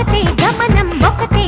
ఒకటే గమనం ఒకటే